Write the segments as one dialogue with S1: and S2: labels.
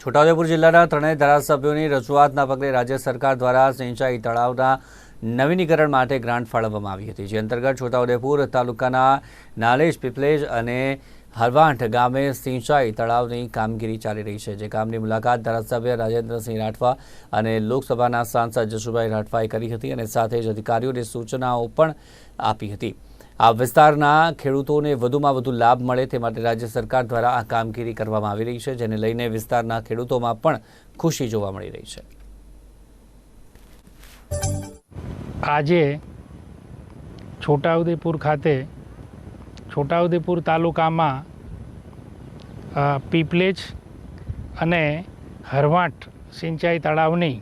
S1: છોટાઉદેપુર જિલ્લાના ત્રણેય ધારાસભ્યોની રજૂઆતના પગલે રાજ્ય સરકાર દ્વારા સિંચાઈ તળાવના નવીનીકરણ માટે ગ્રાન્ટ ફાળવવામાં આવી હતી, જે અંતર્ગત છોટાઉદેપુર તાલુકાના નાલેજ, પીપલેજ અને હરવાંઠ ગામે સિંચાઈ તળાવની કામગીરી ચાલી રહી છે. જે કામની મુલાકાત ધારાસભ્ય રાજેન્દ્રસિંહ રાઠવા અને લોકસભાના સાંસદ જશુભાઈ રાઠવાએ કરી હતી અને સાથે જ અધિકારીઓને સૂચનાઓ પણ આપી હતી. આ વિસ્તારના ખેડૂતોને વધુમાં વધુ લાભ મળે તે માટે રાજ્ય સરકાર દ્વારા આ કામગીરી કરવામાં આવી રહી છે, જેને લઈને વિસ્તારના ખેડૂતોમાં પણ ખુશી જોવા મળી રહી છે.
S2: આજે છોટાઉદેપુર ખાતે, છોટાઉદેપુર તાલુકામાં પીપલેજ અને હરવાટ સિંચાઈ તળાવની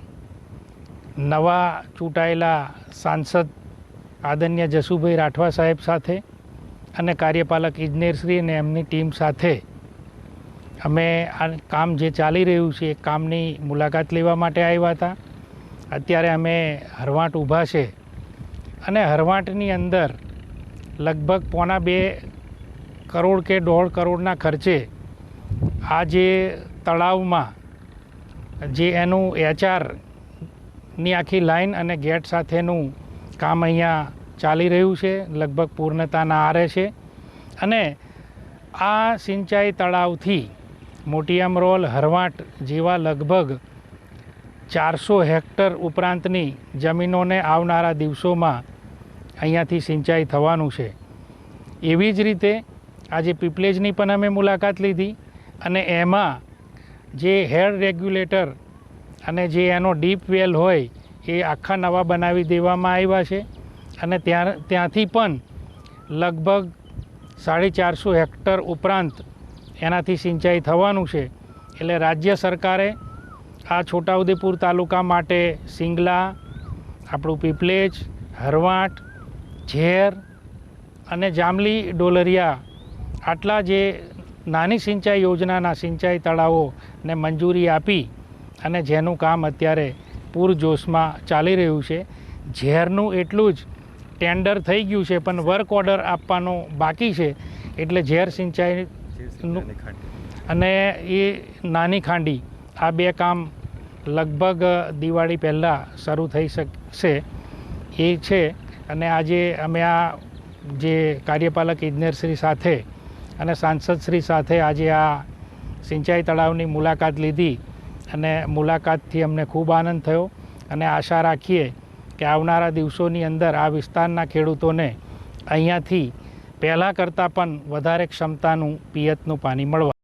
S2: નવા ચૂંટાયેલા સાંસદ આદરણીય જસુભાઈ રાઠવા સાહેબ સાથે અને કાર્યપાલક ઇજનેરશ્રી અને એમની ટીમ સાથે અમે આ કામ જે ચાલી રહ્યું છે એ કામની મુલાકાત લેવા માટે આવ્યા હતા. અત્યારે અમે હરવાટ ઊભા છે અને હરવાટની અંદર લગભગ પોણા બે કરોડ કે દોઢ કરોડના ખર્ચે આ જે તળાવમાં જે એનું એચઆરની આખી લાઈન અને ગેટ સાથેનું કામ અહીંયા ચાલી રહ્યું છે, લગભગ પૂર્ણતાના આરે છે. અને આ સિંચાઈ તળાવથી મોટી અમરોલ હરવાટ જેવા લગભગ ચારસો હેક્ટર ઉપરાંતની જમીનોને આવનારા દિવસોમાં અહીંયાથી સિંચાઈ થવાનું છે. એવી જ રીતે આજે પીપલેજની પણ અમે મુલાકાત લીધી અને એમાં જે હેડ રેગ્યુલેટર અને જે એનો ડીપ વેલ હોય એ આખા નવા બનાવી દેવામાં આવ્યા છે. અને ત્યાં ત્યાંથી પણ લગભગ સાડી ચારસો હેક્ટર ઉપરાંત એનાથી સિંચાઈ થવાનું છે. એટલે રાજ્ય સરકારે આ છોટાઉદેપુર તાલુકા માટે સિંગલા, આપણું પીપલેજ, હરવાટ, ઝેર અને જામલી ડોલરિયા આટલા જે નાની સિંચાઈ યોજનાના સિંચાઈ તળાવોને મંજૂરી આપી અને જેનું કામ અત્યારે પૂરજોશમાં ચાલી રહ્યું છે. ઝેરનું એટલું જ ટેન્ડર થઈ ગયું છે, પણ વર્ક ઓર્ડર આપવાનો બાકી છે. એટલે ઝેર સિંચાઈનું અને એ નાની ખાંડી, આ બે કામ લગભગ દિવાળી પહેલાં શરૂ થઈ શકશે. એ છે. અને આજે અમે આ જે કાર્યપાલક ઇજનેરશ્રી સાથે અને સાંસદશ્રી સાથે આજે આ સિંચાઈ તળાવની મુલાકાત લીધી. અને મુલાકાતથી અમને ખૂબ આનંદ થયો. અને આશા રાખીએ કે આવનારા દિવસોની અંદર આ વિસ્તારના ખેડૂતોને અહીંયાથી પહેલાં કરતાં પણ વધારે ક્ષમતાનું પિયતનું પાણી મળવા